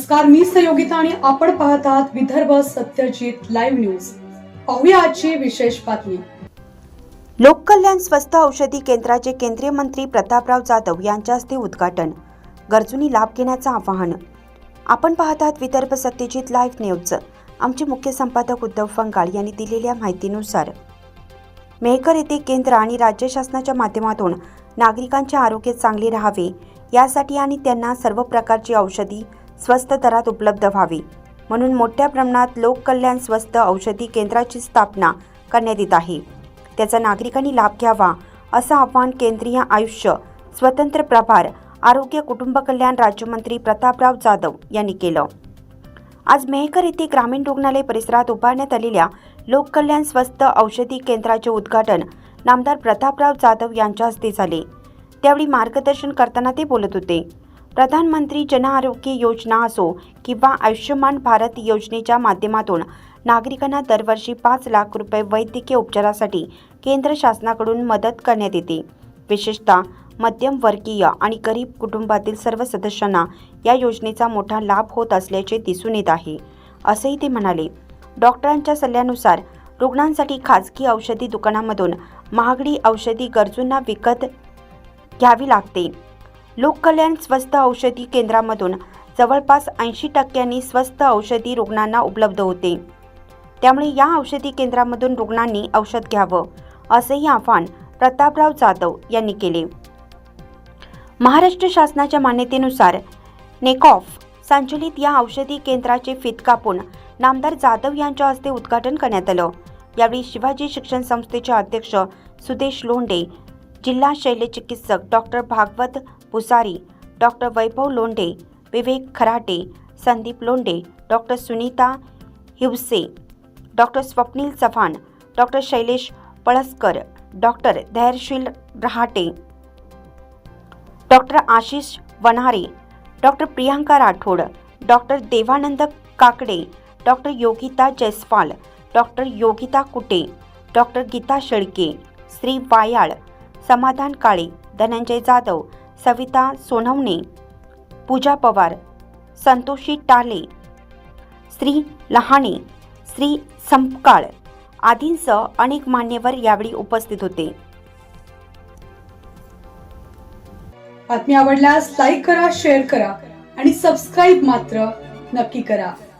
नमस्कार मी सहयोगिता आणि आपण पाहत आहात विदर्भ सत्यजित लाईव्ह न्यूज. पाहूया आजची विशेष बातमी. लोककल्याण स्वस्त औषधी केंद्राचे केंद्रीय मंत्री प्रतापराव जाधव यांच्या हस्ते उद्घाटन गरजूंनी लाभ घेण्याचं आवाहन. आपण पाहत आहात विदर्भ सत्यजित लाईव्ह न्यूज. आमचे मुख्य संपादक उद्धव फंगाळ यांनी दिलेल्या माहितीनुसार मेहकर येथे केंद्र आणि राज्य शासनाच्या माध्यमातून नागरिकांचे आरोग्य चांगले राहावे यासाठी आणि त्यांना सर्व प्रकारची औषधी स्वस्त दरात उपलब्ध व्हावी. म्हणून मोठ्या प्रमाणात लोककल्याण स्वस्त औषधी केंद्राची स्थापना करण्यात येत आहे. त्याचा नागरिकांनी लाभ घ्यावा असं आवाहन केंद्रीय आयुष्य स्वतंत्र प्रभार आरोग्य कुटुंब कल्याण राज्यमंत्री प्रतापराव जाधव यांनी केलं. आज मेहकर येथे ग्रामीण रुग्णालय परिसरात उभारण्यात आलेल्या लोककल्याण स्वस्त औषधी केंद्राचे उद्घाटन नामदार प्रतापराव जाधव यांच्या हस्ते झाले. त्यावेळी मार्गदर्शन करताना ते बोलत होते. प्रधानमंत्री जन आरोग्य योजना असो किंवा आयुष्यमान भारत योजनेच्या माध्यमातून नागरिकांना दरवर्षी पाच लाख रुपये वैद्यकीय उपचारासाठी केंद्र शासनाकडून मदत करण्यात येते. विशेषतः मध्यमवर्गीय आणि गरीब कुटुंबातील सर्व सदस्यांना या योजनेचा मोठा लाभ होत असल्याचे दिसून येत आहे. असंही ते म्हणाले. डॉक्टरांच्या सल्ल्यानुसार रुग्णांसाठी खाजगी औषधी दुकानामधून महागडी औषधी गरजूंना विकत घ्यावी लागते. लोककल्याण स्वस्त औषधी केंद्रामधून जवळपास ऐंशी टक्क्यांनी स्वस्त औषधी रुग्णांना उपलब्ध होते. त्यामुळे या औषधी केंद्रामधून रुग्णांनी औषध घ्यावं असेही आव्हान प्रतापराव जाधव यांनी केले. महाराष्ट्र शासनाच्या मान्यतेनुसार नेकॉफ संचलित या औषधी केंद्राचे फित कापून नामदार जाधव यांच्या हस्ते उद्घाटन करण्यात आलं. यावेळी शिवाजी शिक्षण संस्थेचे अध्यक्ष सुदेश लोंढे जिल्हा शल्यचिकित्सक doctor Bhagwat Pusari doctor Vaibhav Londhe Vivek Kharate Sandeep Londhe doctor Sunita Hivse doctor Swapnil Chavan doctor Shailesh Palaskar doctor Dhairyashil Rahate doctor Ashish Wanare doctor Priyanka Rathod doctor Devanand Kakade doctor Yogita Jaiswal doctor Yogita Kute doctor Geeta Shelke Shri Wayal Samadhan Kale Dhananjay Jadhav Savita Sonawane पूजा पवार संतोषी टाले श्री लहाणे श्री संपकाळ आदींसह अनेक मान्यवर यावेळी उपस्थित होते. बातमी आवडल्यास like करा शेअर करा आणि सबस्क्राईब मात्र नक्की करा.